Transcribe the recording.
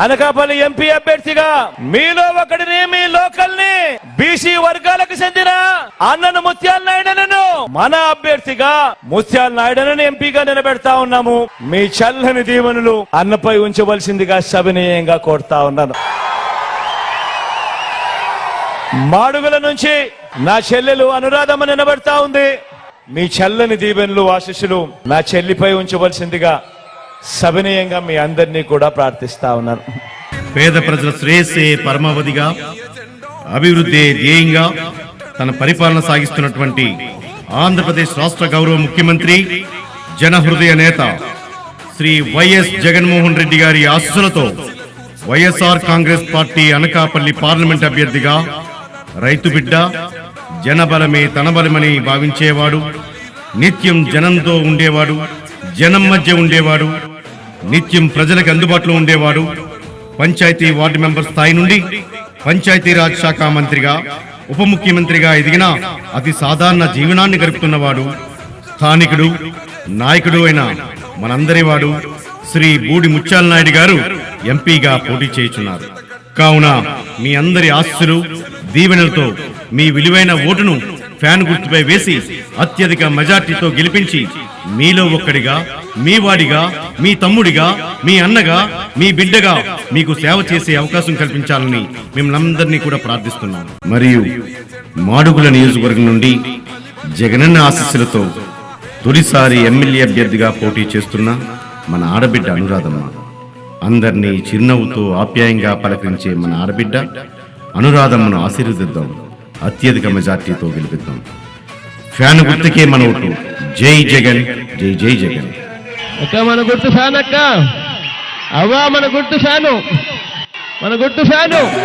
Anakapalli MP అభ్యర్థిగా మీలో ఒకటిని మీ లోకల్ని బీసీ వర్గాలకు చెందిన అన్నను ముత్యాల నాయుడనను మన అభ్యర్థిగా ముత్యాల నాయుడనను ఎంపీగా నిలబెడతా ఉన్నాము. మీ చల్లని దీవెనలు అన్నపై ఉంచవలసిందిగా సవినీయంగా కోరుతా ఉన్నాను. మాడుగుల నుంచి నా చెల్లెలు అనురాధమ్మ నిలబెడతా ఉంది. మీ చల్లని దీవెనలు ఆశీస్సులు నా చెల్లిపై ఉంచవలసిందిగా సవినీయంగా మీ అందరినీ కూడా ప్రార్థిస్తా ఉన్నాను. పేద ప్రజల శ్రేయస్సే పరమావధిగా అభివృద్ధి ధ్యేయంగా తన పరిపాలన సాగిస్తున్నటువంటి ఆంధ్రప్రదేశ్ రాష్ట్ర గౌరవ ముఖ్యమంత్రి జనహృదయ నేత శ్రీ వైఎస్ జగన్మోహన్ రెడ్డి గారి ఆశస్సులతో YSR Congress party Anakapalli parliament అభ్యర్థిగా రైతు బిడ్డ జనబలమే తన బలమని భావించేవాడు నిత్యం జనంతో ఉండేవాడు జనం మధ్య ఉండేవాడు నిత్యం ప్రజలకు అందుబాటులో ఉండేవాడు పంచాయతీ వార్డు మెంబర్ స్థాయి నుండి పంచాయతీరాజ్ శాఖ మంత్రిగా ఉప ముఖ్యమంత్రిగా ఎదిగిన అతి సాధారణ జీవనాన్ని గడుపుతున్నవాడు స్థానికుడు నాయకుడు అయిన మనందరి వాడు శ్రీ బూడి ముత్యాల నాయుడు గారు ఎంపీగా పోటీ చేయుచున్నారు. కావున మీ అందరి ఆస్తులు దీవెనలతో మీ విలువైన ఓటును ఫ్యాన్ గుర్తుపై వేసి అత్యధిక మెజార్టీతో గెలిపించి మీలో ఒక్కడిగా మీ వాడిగా మీ తమ్ముడిగా మీ అన్నగా మీ బిడ్డగా మీకు సేవ చేసే అవకాశం కల్పించాలని మిమ్మల్ని కూడా ప్రార్థిస్తున్నాం. మరియు మాడుగుల నియోజకవర్గం నుండి జగనన్న ఆశీస్సులతో తొలిసారి ఎమ్మెల్యే అభ్యర్థిగా పోటీ చేస్తున్న మన ఆడబిడ్డ అనురాధమ్మ. అందరినీ చిరునవ్వుతో ఆప్యాయంగా పలకరించే మన ఆడబిడ్డ అనురాధమ్మను ఆశీర్వదిద్దాం. అత్యధిక మెజార్టీతో గెలిపిద్దాం. ఫ్యాన్ గుర్తుకే మన ఓటు. జై జగన్. జై జై జగన్. అక్క మన గుర్తు ఫ్యాన్ అక్క. అవ్వా మన గుర్తు ఫ్యాను. మన గుర్తు ఫ్యాను.